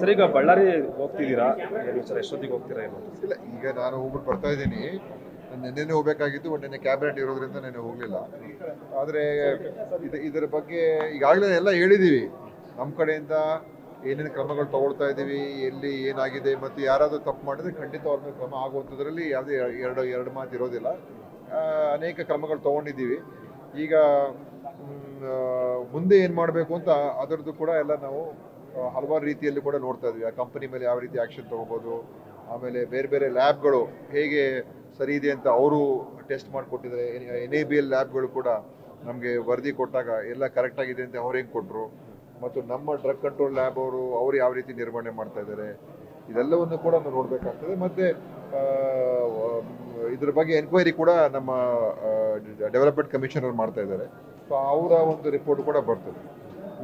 Sir, ಈಗ Ballari ಹೋಗ್ತಿದ್ದೀರಾ? Sir ಎಷ್ಟೊತ್ತಿಗೆ ಹೋಗ್ತೀರಾ ಇಲ್ಲ, ಈಗ ನಾನು ಹೋಗ್ಬಿಟ್ಟು ಬರ್ತಾ ಇದ್ದೀನಿ. ನಾನು ನಿನ್ನೆ ಹೋಗ್ಬೇಕಾಗಿತ್ತು ಬಟ್ ನಿನ್ನೆ ಕ್ಯಾಬಿನೆಟ್ ಇರೋದ್ರಿಂದ ನೆನ್ನೆ ಹೋಗಲಿಲ್ಲ. ಆದರೆ ಇದು, ಇದರ ಬಗ್ಗೆ ಈಗಾಗಲೇ ಎಲ್ಲ ಹೇಳಿದ್ದೀವಿ ನಮ್ಮ ಕಡೆಯಿಂದ ಏನೇನು ಕ್ರಮಗಳು ತಗೊಳ್ತಾ ಇದ್ದೀವಿ ಎಲ್ಲಿ ಏನಾಗಿದೆ, ಮತ್ತು ಯಾರಾದರೂ ತಪ್ಪು ಮಾಡಿದ್ರೆ ಖಂಡಿತ ಅವ್ರ ಮೇಲೆ ಕ್ರಮ ಆಗುವಂಥದ್ರಲ್ಲಿ ಯಾವುದೇ ಎರಡು ಎರಡು ಮಾತು ಇರೋದಿಲ್ಲ. ಅನೇಕ ಕ್ರಮಗಳು ತೊಗೊಂಡಿದ್ದೀವಿ. ಈಗ ಮುಂದೆ ಏನು ಮಾಡಬೇಕು ಅಂತ ಅದರದ್ದು ಕೂಡ ಎಲ್ಲ ನಾವು ಹಲವಾರು ರೀತಿಯಲ್ಲಿ ಕೂಡ ನೋಡ್ತಾ ಇದ್ವಿ. ಆ ಕಂಪನಿ ಮೇಲೆ ಯಾವ ರೀತಿ ಆ್ಯಕ್ಷನ್ ತೊಗೋಬೋದು, ಆಮೇಲೆ ಬೇರೆ ಬೇರೆ ಲ್ಯಾಬ್ಗಳು ಹೇಗೆ ಸರಿ ಇದೆ ಅಂತ ಅವರು ಟೆಸ್ಟ್ ಮಾಡಿಕೊಟ್ಟಿದ್ದಾರೆ. ಎನ್ ಎ ಬಿ ಎಲ್ ಲ್ಯಾಬ್ಗಳು ಕೂಡ ನಮಗೆ ವರದಿ ಕೊಟ್ಟಾಗ ಎಲ್ಲ ಕರೆಕ್ಟ್ ಆಗಿದೆ ಅಂತ ಅವ್ರು ಹೆಂಗೆ ಕೊಟ್ಟರು ಮತ್ತು ನಮ್ಮ ಡ್ರಗ್ ಕಂಟ್ರೋಲ್ ಲ್ಯಾಬ್ ಅವರು, ಅವ್ರು ಯಾವ ರೀತಿ ನಿರ್ವಹಣೆ ಮಾಡ್ತಾ ಇದ್ದಾರೆ, ಇದೆಲ್ಲವನ್ನು ಕೂಡ ನಾವು ನೋಡಬೇಕಾಗ್ತದೆ. ಮತ್ತು ಇದ್ರ ಬಗ್ಗೆ ಎನ್ಕ್ವೈರಿ ಕೂಡ ನಮ್ಮ ಡೆವಲಪ್ಮೆಂಟ್ ಕಮಿಷನರ್ ಮಾಡ್ತಾ ಇದ್ದಾರೆ. ಸೊ ಅವರ ಒಂದು ರಿಪೋರ್ಟ್ ಕೂಡ ಬರ್ತದೆ.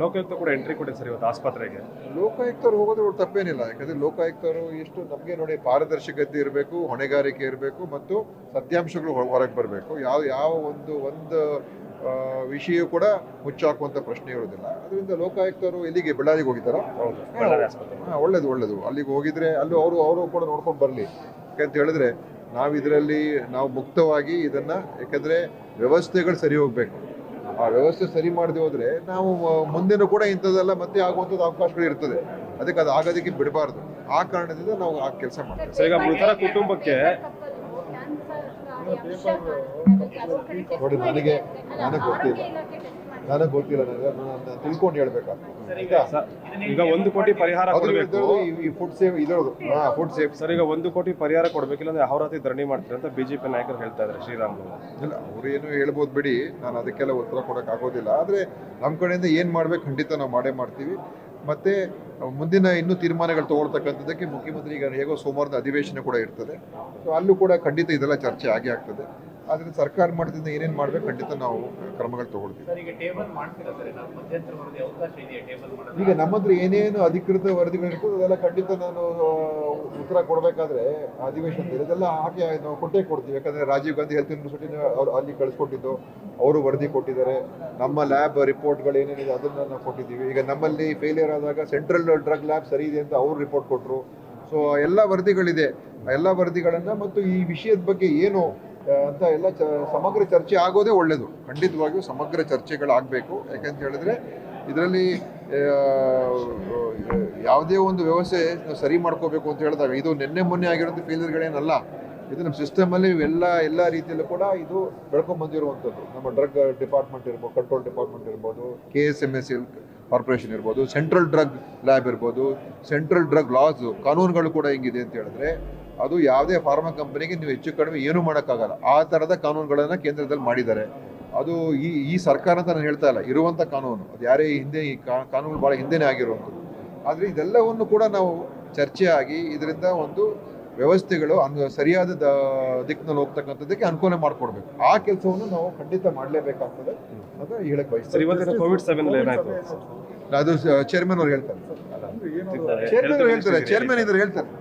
ಲೋಕಾಯುಕ್ತ ಕೂಡ ಎಂಟ್ರಿ ಕೊಟ್ಟಿದೆ ಸರ್ ಇವತ್ತು ಆಸ್ಪತ್ರೆಗೆ. ಲೋಕಾಯುಕ್ತರು ಹೋಗೋದು ತಪ್ಪೇನಿಲ್ಲ. ಯಾಕಂದ್ರೆ ಲೋಕಾಯುಕ್ತರು ಎಷ್ಟು ನಮಗೆ ನೋಡಿ ಪಾರದರ್ಶಕತೆ ಇರಬೇಕು ಹೊಣೆಗಾರಿಕೆ ಇರಬೇಕು ಮತ್ತು ಸತ್ಯಾಂಶಗಳು ಹೊರಗೆ ಬರಬೇಕು. ಯಾವ ಯಾವ ಒಂದು ಒಂದು ವಿಷಯ ಕೂಡ ಮುಚ್ಚಾಕುವಂತ ಪ್ರಶ್ನೆ ಇರೋದಿಲ್ಲ ಅದರಿಂದ ಲೋಕಾಯುಕ್ತರು ಎಲ್ಲಿಗೆ? ಬಳ್ಳಾರಿಗೆ ಹೋಗಿದ್ದಾರೆ? ಹಾ, ಒಳ್ಳೇದು ಒಳ್ಳೇದು. ಅಲ್ಲಿಗೆ ಹೋಗಿದ್ರೆ ಅಲ್ಲೂ ಅವರು ಅವರು ಕೂಡ ನೋಡ್ಕೊಂಡು ಬರಲಿ. ಯಾಕಂತ ಹೇಳಿದ್ರೆ ನಾವು ಇದರಲ್ಲಿ ನಾವು ಮುಕ್ತವಾಗಿ ಇದನ್ನ ಯಾಕಂದ್ರೆ ವ್ಯವಸ್ಥೆಗಳು ಸರಿ ಹೋಗ್ಬೇಕು. ಆ ವ್ಯವಸ್ಥೆ ಸರಿ ಮಾಡದೆ ಹೋದ್ರೆ ನಾವು ಮುಂದಿನ ಕೂಡ ಇಂಥದ್ದೆಲ್ಲ ಮತ್ತೆ ಆಗುವಂಥದ್ದು ಅವಕಾಶಗಳು ಇರ್ತದೆ. ಅದಕ್ಕೆ ಅದು ಆಗೋದಕ್ಕೆ ಬಿಡಬಾರ್ದು. ಆ ಕಾರಣದಿಂದ ನಾವು ಆ ಕೆಲಸ ಮಾಡ್ತೀವಿ. ಸರ್ ಈಗ ಮೃತರ ಕುಟುಂಬಕ್ಕೆ ನೋಡಿ ನನಗೆ ನನಗೆ ಗೊತ್ತಿಲ್ಲ. ನನಗೆ ಗೊತ್ತಿಲ್ಲ ನನಗೆ ನಾನು ತಿಳ್ಕೊಂಡು ಹೇಳ್ಬೇಕಾಗ್ತದೆ. ಈಗ ಈಗ ಒಂದು ಕೋಟಿ ಪರಿಹಾರ ಕೊಡಬೇಕು. ಈ- ಫುಡ್ ಇದ್ರದ್ದು. ಹಾ ಫುಡ್ ಸೇಫ್ ಸರ್ ಈಗ ಒಂದು ಕೋಟಿ ಪರಿಹಾರ ಕೊಡ್ಬೇಕಿಲ್ಲ ಅಂದ್ರೆ ಅವರಾತಿ ಧರಣಿ ಮಾಡ್ತಾರೆ ಅಂತ ಬಿಜೆಪಿ ನಾಯಕರು ಹೇಳ್ತಾ ಇದ್ದಾರೆ ಶ್ರೀರಾಮುಲು ಇಲ್ಲ ಏನು ಹೇಳ್ಬೋದು ಬಿಡಿ. ನಾನು ಅದಕ್ಕೆಲ್ಲ ಉತ್ತರ ಕೊಡಕ್ ಆಗೋದಿಲ್ಲ. ಆದ್ರೆ ನಮ್ಮ ಕಡೆಯಿಂದ ಏನ್ ಮಾಡ್ಬೇಕು ಖಂಡಿತ ನಾವು ಮಾಡೇ ಮಾಡ್ತೀವಿ. ಮತ್ತೆ ಮುಂದಿನ ಇನ್ನೂ ತೀರ್ಮಾನಗಳು ತಗೊಳ್ತಕ್ಕಂಥದ್ದಕ್ಕೆ ಮುಖ್ಯಮಂತ್ರಿ ಈಗ ಹೇಗೋ ಸೋಮವಾರದ ಅಧಿವೇಶನ ಕೂಡ ಇರ್ತದೆ. ಸೊ ಅಲ್ಲೂ ಕೂಡ ಖಂಡಿತ ಇದೆಲ್ಲ ಚರ್ಚೆ ಆಗೇ ಆಗ್ತದೆ. ಆದರೆ ಸರ್ಕಾರ ಮಟ್ಟದಿಂದ ಏನೇನು ಮಾಡ್ಬೇಕು ಖಂಡಿತ ನಾವು ಕ್ರಮಗಳು ತಗೊಳ್ತೀವಿ. ಈಗ ನಮ್ಮ ಹತ್ರ ಏನೇನು ಅಧಿಕೃತ ವರದಿಗಳು ಅದೆಲ್ಲ ಖಂಡಿತ ನಾನು ಉತ್ತರ ಕೊಡಬೇಕಾದ್ರೆ ಅಧಿವೇಶನದಲ್ಲಿ ಅದೆಲ್ಲ ಹಾಕಿ ನಾವು ಕೊಟ್ಟೇ ಕೊಡ್ತೀವಿ. ಯಾಕಂದ್ರೆ ರಾಜೀವ್ ಗಾಂಧಿ ಹೆಲ್ತ್ ಯೂನಿವರ್ಸಿಟಿ ಅವ್ರು ಅಲ್ಲಿ ಕಳಿಸ್ಕೊಟ್ಟಿದ್ದು ಅವರು ವರದಿ ಕೊಟ್ಟಿದ್ದಾರೆ. ನಮ್ಮ ಲ್ಯಾಬ್ ರಿಪೋರ್ಟ್ಗಳು ಏನೇನಿದೆ ಅದನ್ನ ನಾವು ಕೊಟ್ಟಿದ್ದೀವಿ. ಈಗ ನಮ್ಮಲ್ಲಿ ಫೇಲಿಯರ್ ಆದಾಗ ಸೆಂಟ್ರಲ್ ಡ್ರಗ್ ಲ್ಯಾಬ್ ಸರಿ ಇದೆ ಅಂತ ಅವ್ರು ರಿಪೋರ್ಟ್ ಕೊಟ್ಟರು ಸೊ ಎಲ್ಲ ವರದಿಗಳಿದೆ. ಎಲ್ಲ ವರದಿಗಳನ್ನು ಮತ್ತು ಈ ವಿಷಯದ ಬಗ್ಗೆ ಏನು ಅಂತ ಎಲ್ಲ ಚ, ಸಮಗ್ರ ಚರ್ಚೆ ಆಗೋದೇ ಒಳ್ಳೆಯದು ಖಂಡಿತವಾಗಿಯೂ ಸಮಗ್ರ ಚರ್ಚೆಗಳಾಗಬೇಕು. ಯಾಕಂತ ಹೇಳಿದ್ರೆ ಇದರಲ್ಲಿ ಯಾವುದೇ ಒಂದು ವ್ಯವಸ್ಥೆ ಸರಿ ಮಾಡ್ಕೋಬೇಕು ಅಂತ ಹೇಳಿದಾಗ ಇದು ನಿನ್ನೆ ಮೊನ್ನೆ ಆಗಿರೋದು ಫೇಲಿಯರ್ಗಳೇನಲ್ಲ. ಇದು ನಮ್ಮ ಸಿಸ್ಟಮಲ್ಲಿ ಎಲ್ಲ ಎಲ್ಲ ರೀತಿಯಲ್ಲೂ ಕೂಡ ಇದು ಬೆಳ್ಕೊಂಡ್ ಬಂದಿರುವಂಥದ್ದು. ನಮ್ಮ ಡ್ರಗ್ ಡಿಪಾರ್ಟ್ಮೆಂಟ್ ಇರ್ಬೋದು ಕಂಟ್ರೋಲ್ ಡಿಪಾರ್ಟ್ಮೆಂಟ್ ಇರ್ಬೋದು, K S M S L corporation ಇರ್ಬೋದು, ಸೆಂಟ್ರಲ್ ಡ್ರಗ್ ಲ್ಯಾಬ್ ಇರ್ಬೋದು, ಸೆಂಟ್ರಲ್ ಡ್ರಗ್ ಲಾಸು, ಕಾನೂನುಗಳು ಕೂಡ ಹೆಂಗಿದೆ ಅಂತ ಹೇಳಿದ್ರೆ ಅದು ಯಾವುದೇ ಫಾರ್ಮಾ ಕಂಪನಿಗೆ ನೀವು ಹೆಚ್ಚು ಕಡಿಮೆ ಏನೂ ಮಾಡೋಕ್ಕಾಗಲ್ಲ. ಆ ಥರದ ಕಾನೂನುಗಳನ್ನು ಕೇಂದ್ರದಲ್ಲಿ ಮಾಡಿದ್ದಾರೆ. ಅದು ಈ ಈ ಸರ್ಕಾರ ಅಂತ ನಾನು ಹೇಳ್ತಾ ಇಲ್ಲ. ಇರುವಂಥ ಕಾನೂನು. ಅದು ಯಾರೇ ಹಿಂದೆ ಈ ಕಾನೂನು ಭಾಳ ಹಿಂದೆನೇ ಆಗಿರುವಂಥದ್ದು. ಆದರೆ ಇದೆಲ್ಲವನ್ನು ಕೂಡ ನಾವು ಚರ್ಚೆ ಆಗಿ ಇದರಿಂದ ಒಂದು ವ್ಯವಸ್ಥೆಗಳು ಅನ್ ಸರಿಯಾದ ದ ದಿಕ್ಕಿನಲ್ಲಿ ಹೋಗ್ತಕ್ಕಂಥದ್ದಕ್ಕೆ ಅನುಕೂಲ ಮಾಡಿಕೊಡ್ಬೇಕು. ಆ ಕೆಲಸವನ್ನು ನಾವು ಖಂಡಿತ ಮಾಡಲೇಬೇಕಾಗ್ತದೆ ಅಂತ ಹೇಳಕ್ ಬಯಸ್ತಾರೆ ಇವತ್ತಿನ ಕೋವಿಡ್ ಅದು ಚೇರ್ಮನ್ ಅವ್ರು ಹೇಳ್ತಾರೆ. ಚೇರ್ಮನ್ ಅವ್ರು ಹೇಳ್ತಾರೆ. ಚೇರ್ಮನ್ ಇದ್ರೆ ಹೇಳ್ತಾರೆ.